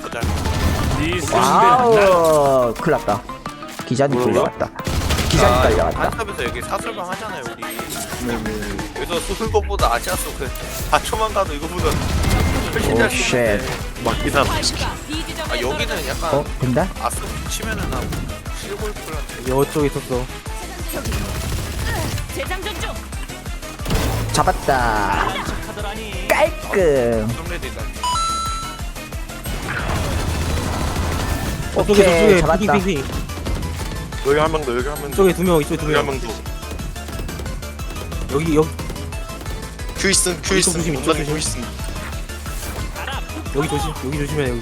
더 더잘 와우 큰일 났다 기자님 뭐라고요? 끌려갔다 기자님 끌려갔다 한섭에서 여기 사설방 하잖아요 우리 그래서 소술법보다 아시아스 그 4초만 가도 이거보다 훨씬 잘 맞긴 함. 아 여기는 약간 어? 된다? 아스 치면은 한 실골프랑 이쪽에 있었어. 재장전 중. 잡았다 깔끔 썸레디가 저쪽에 오케이, 저쪽에 잡았다. 핑핑핑. 여기 한 명 더, 여기 한 명 더. 이쪽에 두 명, 이쪽에 두 여기 한 명. 명 더. 여기 여기 큐 있음, 큐 이쪽 있음. 조심, 이쪽 공간에 조심. 큐 있음. 여기 조심, 여기 조심해 여기.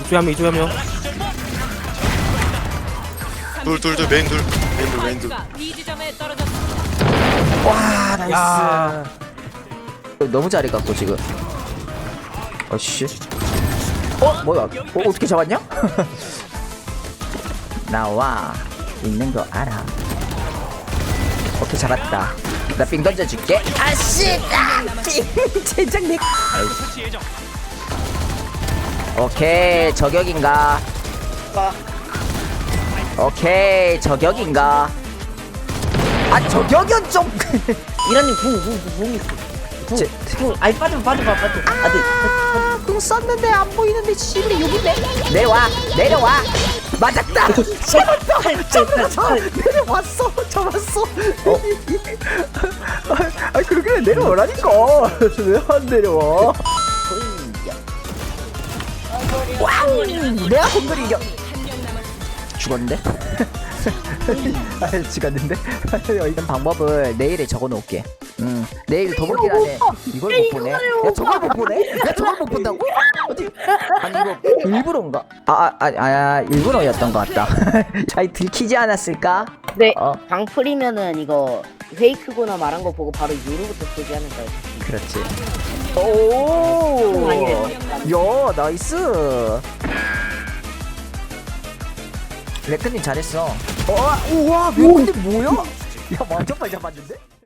이쪽에 한 명, 이쪽에 한 명. 둘, 둘, 둘, 메인 둘. 메인 둘, 메인 둘. 스파이크가 B 지점에 떨어졌습니다. 와 나이스 야. 너무 잘해 갖고 지금 어씨 어? 뭐야 어, 어떻게 잡았냐? 나와 있는 거 알아 오케이 잡았다 나삥 던져줄게 아씨 아삥 젠장 내 오케이 저격인가 오케이 저격인가 아 저격은 좀 이란님 궁궁궁 있어. 제- 궁 아니 빠져 빠져 봐 빠져. 아들. 썼는데 안 보이는데 씨발 여기 내 내려와 내려와. 맞았다. 잡았다 잡았어 내려왔어 잡았어. 아, 아 그렇게 내려오라니까. 왜 안 내려와? 와우 내가 공돌이 이겨 죽었는데? 아 죽었는데? 이런 방법을 내일에 적어 놓을게 음 내일 도둑질 안에 이걸 못 보네 야 저걸 못 보네? 야 저걸 못 본다고? 어디 아니 이거 일부러인가? 아 아 아 아, 아, 일부러였던 것 같다 잘 들키지 않았을까? 네. 어 방풀이면은 이거 페이크거나 말한 거 보고 바로 유로부터 쏘지 않을까요? 그렇지 오. 야 나이스 레크님 잘했어 어 우와 레크님 뭐야? 야 완전 빨리 잡았는데?